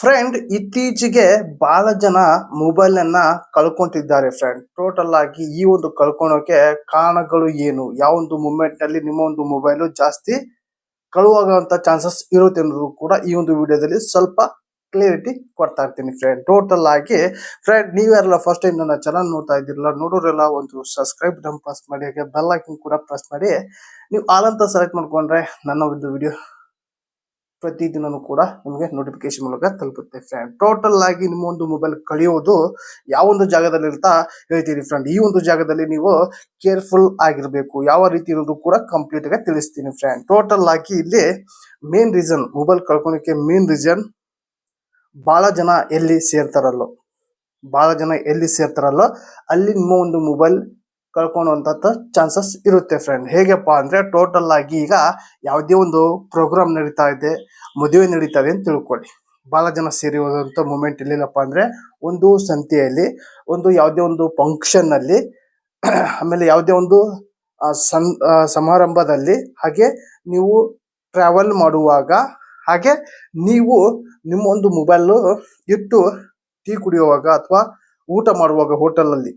Friend ಇತ್ತೀಚೆಗೆ ಬಹಳ ಜನ ಮೊಬೈಲ್ ಅನ್ನ ಕಳ್ಕೊಂತಿದ್ದಾರೆ ಫ್ರೆಂಡ್ ಟೋಟಲ್ ಆಗಿ ಈ ಒಂದು ಕಳ್ಕೊಳೋಕೆ ಕಾರಣಗಳು ಏನು? ಯಾವ ಒಂದು ಮೂಮೆಂಟ್ನಲ್ಲಿ ನಿಮ್ಮ ಒಂದು ಮೊಬೈಲ್ ಜಾಸ್ತಿ ಕಳುವಾಗುವಂತ ಚಾನ್ಸಸ್ ಇರುತ್ತೆ ಅನ್ನೋದು ಕೂಡ ಈ ಒಂದು ವಿಡಿಯೋದಲ್ಲಿ ಸ್ವಲ್ಪ ಕ್ಲಿಯರಿಟಿ ಕೊಡ್ತಾ ಇರ್ತೀನಿ ಫ್ರೆಂಡ್ ಟೋಟಲ್ ಆಗಿ ಫ್ರೆಂಡ್ ನೀವ್ಯಾರಲ್ಲ ಫಸ್ಟ್ ಟೈಮ್ ನನ್ನ ಚಾನಲ್ ನೋಡ್ತಾ ಇದ್ದಿರಲ್ಲ, ನೋಡೋರೆಲ್ಲ ಒಂದು ಸಬ್ಸ್ಕ್ರೈಬ್ ಬಟನ್ ಪ್ರೆಸ್ ಮಾಡಿ, ಹಾಗೆ ಬೆಲ್ ಐಕನ್ ಕೂಡ ಪ್ರೆಸ್ ಮಾಡಿ, ನೀವು ಆಲ್ ಅಂತ ಸೆಲೆಕ್ಟ್ ಮಾಡ್ಕೊಂಡ್ರೆ ನನ್ನ ಒಂದು ವಿಡಿಯೋ ಪ್ರತಿದಿನನೂ ಕೂಡ ನಿಮಗೆ ನೋಟಿಫಿಕೇಶನ್ ಮೂಲಕ ತಲುಪುತ್ತೆ ಫ್ರೆಂಡ್ ಟೋಟಲ್ ಆಗಿ ನಿಮ್ಮ ಒಂದು ಮೊಬೈಲ್ ಕಳಿಯೋದು ಯಾವ ಒಂದು ಜಾಗದಲ್ಲಿ ಇರ್ತಾ ಹೇಳ್ತೀರಿ ಫ್ರೆಂಡ್ ಈ ಒಂದು ಜಾಗದಲ್ಲಿ ನೀವು ಕೇರ್ಫುಲ್ ಆಗಿರಬೇಕು. ಯಾವ ರೀತಿ ಇರೋದು ಕೂಡ ಕಂಪ್ಲೀಟ್ ಆಗಿ ತಿಳಿಸ್ತೀನಿ ಫ್ರೆಂಡ್ ಟೋಟಲ್ ಆಗಿ ಇಲ್ಲಿ ಮೇನ್ ರೀಸನ್ ಮೊಬೈಲ್ ಕಳ್ಕೊಳಕ್ಕೆ ಮೇನ್ ರೀಸನ್ ಬಹಳ ಜನ ಎಲ್ಲಿ ಸೇರ್ತಾರಲ್ಲೋ ಬಹಳ ಜನ ಎಲ್ಲಿ ಸೇರ್ತಾರಲ್ಲೋ ಅಲ್ಲಿ ನಿಮ್ಮ ಒಂದು ಮೊಬೈಲ್ ಕಳ್ಕೊಳ್ಳುವಂತ ಚಾನ್ಸಸ್ ಇರುತ್ತೆ ಫ್ರೆಂಡ್ ಹೇಗಪ್ಪ ಅಂದ್ರೆ ಟೋಟಲ್ ಆಗಿ ಈಗ ಯಾವುದೇ ಒಂದು ಪ್ರೋಗ್ರಾಮ್ ನಡೀತಾ ಇದೆ ಮದುವೆ ನಡೀತಾ ಇದೆ ಅಂತ ತಿಳ್ಕೊಳ್ಳಿ. ಬಹಳ ಜನ ಸೇರಿ ಹೋದಂತ ಮೂಮೆಂಟ್ ಎಲ್ಲಿಲ್ಲಪ್ಪ ಅಂದ್ರೆ ಒಂದು ಸಂತೆಯಲ್ಲಿ ಒಂದು ಯಾವುದೇ ಒಂದು ಫಂಕ್ಷನ್ ಅಲ್ಲಿ ಆಮೇಲೆ ಯಾವುದೇ ಒಂದು ಆ, ಸಂ ಸಮಾರಂಭದಲ್ಲಿ ಹಾಗೆ ನೀವು ಟ್ರಾವೆಲ್ ಮಾಡುವಾಗ ಹಾಗೆ ನೀವು ನಿಮ್ಮ ಒಂದು ಮೊಬೈಲ್ ಇಟ್ಟು ಟೀ ಕುಡಿಯುವಾಗ ಅಥವಾ ಊಟ ಮಾಡುವಾಗ ಹೋಟೆಲ್ ಅಲ್ಲಿ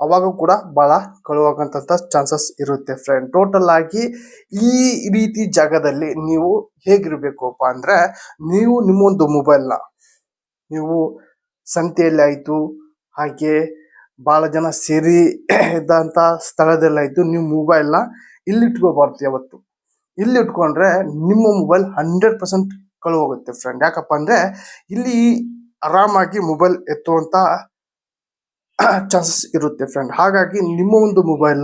ಅವಾಗ ಕೂಡ ಬಹಳ ಕಳುವಾಗಂತ ಚಾನ್ಸಸ್ ಇರುತ್ತೆ ಫ್ರೆಂಡ್ ಟೋಟಲ್ ಆಗಿ ಈ ರೀತಿ ಜಾಗದಲ್ಲಿ ನೀವು ಹೇಗಿರ್ಬೇಕಪ್ಪ ಅಂದ್ರೆ ನೀವು ನಿಮ್ಮೊಂದು ಮೊಬೈಲ್ನ ನೀವು ಸಂತೆಯಲ್ಲಿ ಆಯ್ತು, ಹಾಗೆ ಬಹಳ ಜನ ಸೇರಿ ಇದ್ದಂತ ಸ್ಥಳದಲ್ಲಾಯಿತು ನೀವು ಇಲ್ಲಿ ಇಟ್ಕೋಬಾರ್ದು ಯಾವತ್ತು. ಇಲ್ಲಿ ಇಟ್ಕೊಂಡ್ರೆ ನಿಮ್ಮ ಮೊಬೈಲ್ ಹಂಡ್ರೆಡ್ ಪರ್ಸೆಂಟ್ ಕಳು ಹೋಗುತ್ತೆ ಫ್ರೆಂಡ್ ಯಾಕಪ್ಪ ಅಂದ್ರೆ ಇಲ್ಲಿ ಆರಾಮಾಗಿ ಮೊಬೈಲ್ ಎತ್ತುವಂತ ಚಾನ್ಸಸ್ ಇರುತ್ತೆ ಫ್ರೆಂಡ್ ಹಾಗಾಗಿ ನಿಮ್ಮ ಒಂದು ಮೊಬೈಲ್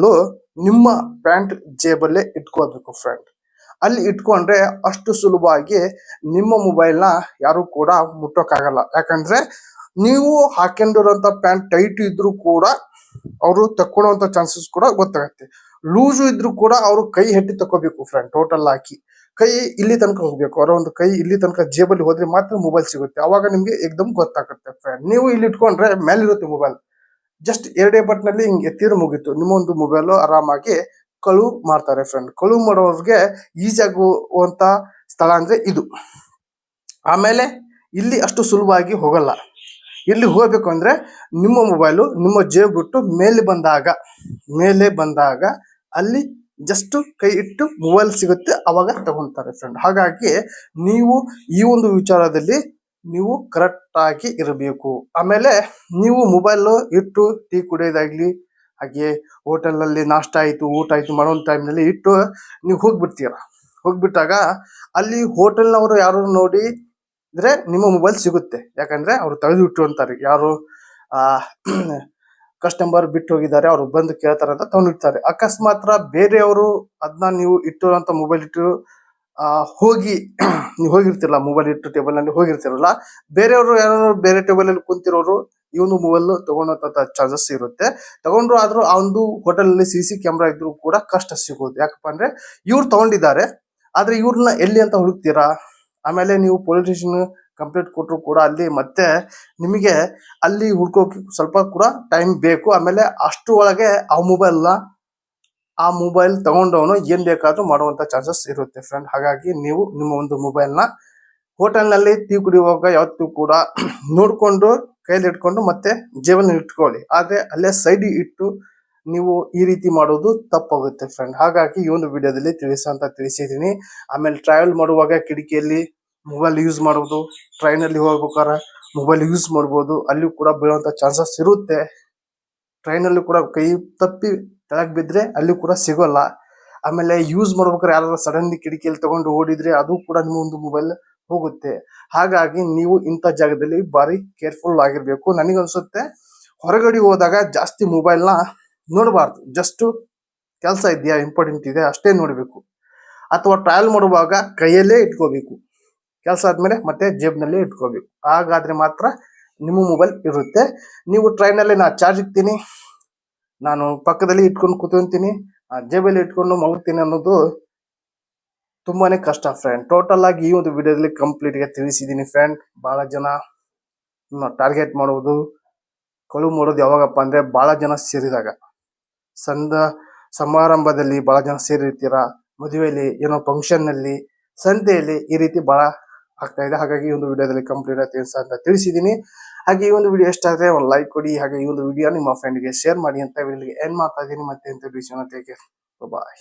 ನಿಮ್ಮ ಪ್ಯಾಂಟ್ ಜೇಬಲ್ಲೇ ಇಟ್ಕೋಬೇಕು ಫ್ರೆಂಡ್ ಅಲ್ಲಿ ಇಟ್ಕೊಂಡ್ರೆ ಅಷ್ಟು ಸುಲಭವಾಗಿ ನಿಮ್ಮ ಮೊಬೈಲ್ನ ಯಾರು ಕೂಡ ಮುಟ್ಟೋಕ್ಕಾಗಲ್ಲ. ಯಾಕಂದ್ರೆ ನೀವು ಹಾಕೊಂಡಿರೋಂಥ ಪ್ಯಾಂಟ್ ಟೈಟ್ ಇದ್ರೂ ಕೂಡ ಅವರು ತಕ್ಕೊಳ್ಳುವಂತ ಚಾನ್ಸಸ್ ಕೂಡ ಗೊತ್ತಾಗತ್ತೆ. ಲೂಸು ಇದ್ರೂ ಕೂಡ ಅವರು ಕೈ ಹೆಟ್ಟಿ ತಕೋಬೇಕು ಫ್ರೆಂಡ್ ಟೋಟಲ್ ಹಾಕಿ ಕೈ ಇಲ್ಲಿ ತನಕ ಹೋಗ್ಬೇಕು. ಅವರ ಒಂದು ಕೈ ಇಲ್ಲಿ ತನಕ ಜೇಬಲ್ಲಿ ಹೋದ್ರೆ ಮಾತ್ರ ಮೊಬೈಲ್ ಸಿಗುತ್ತೆ. ಅವಾಗ ನಿಮ್ಗೆ ಏಕ್ದಮ್ ಗೊತ್ತಾಗುತ್ತೆ ಫ್ರೆಂಡ್ ನೀವು ಇಲ್ಲಿ ಇಟ್ಕೊಂಡ್ರೆ ಮೇಲಿರುತ್ತೆ ಮೊಬೈಲ್ ಜಸ್ಟ್ ಎರಡೇ ಬಟ್ನಲ್ಲಿ ಹಿಂಗೆ ಎತ್ತಿದ್ರೆ ಮುಗೀತು. ನಿಮ್ಮ ಒಂದು ಮೊಬೈಲ್ ಆರಾಮಾಗಿ ಕಳು ಮಾಡ್ತಾರೆ ಫ್ರೆಂಡ್ ಕಳುವು ಮಾಡೋರ್ಗೆ ಈಸಿಯಾಗುವಂಥ ಸ್ಥಳ ಅಂದ್ರೆ ಇದು. ಆಮೇಲೆ ಇಲ್ಲಿ ಅಷ್ಟು ಸುಲಭವಾಗಿ ಹೋಗಲ್ಲ. ಇಲ್ಲಿ ಹೋಗ್ಬೇಕು ಅಂದ್ರೆ ನಿಮ್ಮ ಮೊಬೈಲು ನಿಮ್ಮ ಜೇಬ್ ಬಿಟ್ಟು ಮೇಲೆ ಬಂದಾಗ ಮೇಲೆ ಬಂದಾಗ ಅಲ್ಲಿ ಜಸ್ಟ್ ಕೈ ಇಟ್ಟು ಮೊಬೈಲ್ ಸಿಗುತ್ತೆ, ಅವಾಗ ತಗೊಂತಾರೆ ಫ್ರೆಂಡ್ ಹಾಗಾಗಿ ನೀವು ಈ ಒಂದು ವಿಚಾರದಲ್ಲಿ ನೀವು ಕರೆಕ್ಟ್ ಆಗಿ ಇರಬೇಕು. ಆಮೇಲೆ ನೀವು ಮೊಬೈಲ್ ಇಟ್ಟು ಟೀ ಕುಡಿಯೋದಾಗ್ಲಿ, ಹಾಗೆ ಹೋಟೆಲ್ನಲ್ಲಿ ನಾಷ್ಟ ಆಯಿತು, ಊಟ ಆಯಿತು ಮಾಡೋ ಟೈಮ್ನಲ್ಲಿ ಇಟ್ಟು ನೀವು ಹೋಗ್ಬಿಡ್ತೀರ. ಹೋಗ್ಬಿಟ್ಟಾಗ ಅಲ್ಲಿ ಹೋಟೆಲ್ನವರು ಯಾರು ನೋಡಿ ಇದ್ರೆ ನಿಮ್ಮ ಮೊಬೈಲ್ ಸಿಗುತ್ತೆ. ಯಾಕಂದರೆ ಅವರು ತೆಗೆದು ಇಟ್ಟು ಅಂತಾರೆ. ಯಾರು ಕಸ್ಟಮರ್ ಬಿಟ್ಟು ಹೋಗಿದ್ದಾರೆ, ಅವರು ಬಂದು ಕೇಳ್ತಾರೆ ಅಂತ ತಗೊಂಡಿರ್ತಾರೆ. ಅಕಸ್ಮಾತ್ರ ಬೇರೆಯವರು ಅದನ್ನ ನೀವು ಇಟ್ಟಿರೋಂಥ ಮೊಬೈಲ್ ಇಟ್ಟು ಹೋಗಿ, ನೀವು ಹೋಗಿರ್ತಿರಲ್ಲ ಮೊಬೈಲ್ ಇಟ್ಟು ಟೇಬಲ್ನಲ್ಲಿ ಹೋಗಿರ್ತಿರಲ್ಲ, ಬೇರೆಯವರು ಯಾರು ಬೇರೆ ಟೇಬಲ್ ಅಲ್ಲಿ ಕುಂತಿರೋರು, ಇವನು ಮೊಬೈಲ್ ತಗೊಳ್ಳೋ ಚಾನ್ಸಸ್ ಇರುತ್ತೆ. ತಗೊಂಡ್ರು ಆದ್ರೂ ಆ ಒಂದು ಹೋಟೆಲ್ ಅಲ್ಲಿ ಸಿ ಸಿ ಕ್ಯಾಮ್ರಾ ಇದ್ರು ಕೂಡ ಕಷ್ಟ ಸಿಗೋದು. ಯಾಕಪ್ಪ ಅಂದ್ರೆ ಇವ್ರು ತಗೊಂಡಿದ್ದಾರೆ, ಆದ್ರೆ ಇವ್ರನ್ನ ಎಲ್ಲಿ ಅಂತ ಹುಡುಕ್ತೀರಾ? ಆಮೇಲೆ ನೀವು ಪೊಲೀಸ್ ಸ್ಟೇಷನ್ ಕಂಪ್ಲೇಂಟ್ ಕೊಟ್ಟರು ಕೂಡ ಅಲ್ಲಿ ಮತ್ತೆ ನಿಮಗೆ ಅಲ್ಲಿ ಹುಡ್ಕೋಕೆ ಸ್ವಲ್ಪ ಕೂಡ ಟೈಮ್ ಬೇಕು. ಆಮೇಲೆ ಅಷ್ಟು ಒಳಗೆ ಆ ಮೊಬೈಲ್ ಆ ಮೊಬೈಲ್ ತಗೊಂಡವನು ಏನ್ ಬೇಕಾದ್ರೂ ಮಾಡುವಂತ ಚಾನ್ಸಸ್ ಇರುತ್ತೆ ಫ್ರೆಂಡ್ ಹಾಗಾಗಿ ನೀವು ನಿಮ್ಮ ಒಂದು ಮೊಬೈಲ್ನ ಹೋಟೆಲ್ನಲ್ಲಿ ಟೀ ಕುಡಿಯುವಾಗ ಯಾವತ್ತೂ ಕೂಡ ನೋಡ್ಕೊಂಡು ಕೈಲಿ ಇಟ್ಕೊಂಡು ಮತ್ತೆ ಜೀವನ ಇಟ್ಕೊಳ್ಳಿ. ಆದ್ರೆ ಅಲ್ಲೇ ಸೈಡ್ ಇಟ್ಟು ನೀವು ಈ ರೀತಿ ಮಾಡೋದು ತಪ್ಪಾಗುತ್ತೆ ಫ್ರೆಂಡ್ ಹಾಗಾಗಿ ಈ ಒಂದು ವಿಡಿಯೋದಲ್ಲಿ ತಿಳಿಸಂತ ತಿಳಿಸಿದೀನಿ ಆಮೇಲೆ ಟ್ರಾವೆಲ್ ಮಾಡುವಾಗ ಕಿಟಕಿಯಲ್ಲಿ ಮೊಬೈಲ್ ಯೂಸ್ ಮಾಡೋದು ಟ್ರೈನ್ ಅಲ್ಲಿ ಹೋಗ್ಬೇಕಾದ್ರೆ ಮೊಬೈಲ್ ಯೂಸ್ ಮಾಡ್ಬೋದು. ಅಲ್ಲಿ ಕೂಡ ಬೀಳುವಂತ ಚಾನ್ಸಸ್ ಇರುತ್ತೆ. ಟ್ರೈನ್ ಅಲ್ಲಿ ಕೂಡ ಕೈ ತಪ್ಪಿ ಕೆಳಗ್ ಬಿದ್ದರೆ ಅಲ್ಲಿ ಕೂಡ ಸಿಗೋಲ್ಲ. ಆಮೇಲೆ ಯೂಸ್ ಮಾಡ್ಬೇಕಾದ್ರೆ ಯಾರು ಸಡನ್ಲಿ ಕಿಟಕಿಯಲ್ಲಿ ತಗೊಂಡು ಓಡಿದ್ರೆ ಅದು ಕೂಡ ನಿಮ್ಮ ಒಂದು ಮೊಬೈಲ್ ಹೋಗುತ್ತೆ. ಹಾಗಾಗಿ ನೀವು ಇಂಥ ಜಾಗದಲ್ಲಿ ಭಾರಿ ಕೇರ್ಫುಲ್ ಆಗಿರಬೇಕು. ನನಗನ್ಸುತ್ತೆ ಹೊರಗಡೆ ಹೋದಾಗ ಜಾಸ್ತಿ ಮೊಬೈಲ್ನ ನೋಡಬಾರ್ದು. ಜಸ್ಟ್ ಕೆಲಸ ಇದೆಯಾ ಇಂಪಾರ್ಟೆಂಟ್ ಇದೆ, ಅಷ್ಟೇ ನೋಡಬೇಕು. ಅಥವಾ ಟ್ರಾವೆಲ್ ಮಾಡುವಾಗ ಕೈಯಲ್ಲೇ ಇಟ್ಕೋಬೇಕು. ಕೆಲಸ ಆದಮೇಲೆ ಮತ್ತೆ ಜೇಬ್ನಲ್ಲೇ ಇಟ್ಕೋಬೇಕು. ಹಾಗಾದ್ರೆ ಮಾತ್ರ ನಿಮ್ಮ ಮೊಬೈಲ್ ಇರುತ್ತೆ. ನೀವು ಟ್ರೈನಲ್ಲೇ ನಾ ಚಾರ್ಜ್ ಇಕ್ತೀನಿ ನಾನು ಪಕ್ಕದಲ್ಲಿ ಇಟ್ಕೊಂಡು ಕೂತ್ಕೊಂತೀನಿ. ಜೇಬಲ್ಲಿ ಇಟ್ಕೊಂಡು ಮಲಗ್ತೀನಿ ಅನ್ನೋದು ತುಂಬಾನೇ ಕಷ್ಟ ಫ್ರೆಂಡ್ ಟೋಟಲ್ ಆಗಿ ಈ ಒಂದು ವಿಡಿಯೋದಲ್ಲಿ ಕಂಪ್ಲೀಟ್ಗೆ ತಿಳಿಸಿದ್ದೀನಿ ಫ್ರೆಂಡ್ ಬಹಳ ಜನ ಟಾರ್ಗೆಟ್ ಮಾಡುವುದು ಕಳು ಮಾಡೋದು ಯಾವಾಗಪ್ಪ ಅಂದ್ರೆ ಬಹಳ ಜನ ಸೇರಿದಾಗ. ಸಂದ, ಸಮಾರಂಭದಲ್ಲಿ ಬಹಳ ಜನ ಸೇರಿರ್ತೀರ? ಮದುವೆಯಲ್ಲಿ ಏನೋ ಫಂಕ್ಷನ್ನಲ್ಲಿ ಸಂತೆಯಲ್ಲಿ ಈ ರೀತಿ ಬಹಳ ಆಗ್ತಾ ಇದೆ. ಹಾಗಾಗಿ ಈ ಒಂದು ವಿಡಿಯೋದಲ್ಲಿ ಕಂಪ್ಲೀಟ್ ತಿಳಿಸ ಅಂತ ತಿಳಿಸಿದ್ದೀನಿ. ಹಾಗೆ ಈ ಒಂದು ವಿಡಿಯೋ ಇಷ್ಟ ಆದರೆ ಒಂದು ಲೈಕ್ ಕೊಡಿ. ಹಾಗೆ ಈ ಒಂದು ವಿಡಿಯೋ ನಿಮ್ಮ ಫ್ರೆಂಡ್ಗೆ ಶೇರ್ ಮಾಡಿ ಅಂತ ಇಲ್ಲಿಗೆ ಏನ್ ಮಾಡ್ತಾ ಇದ್ದೀನಿ. ಮತ್ತೆ ಅಂತ ವಿಷಯ ಬಾಯ್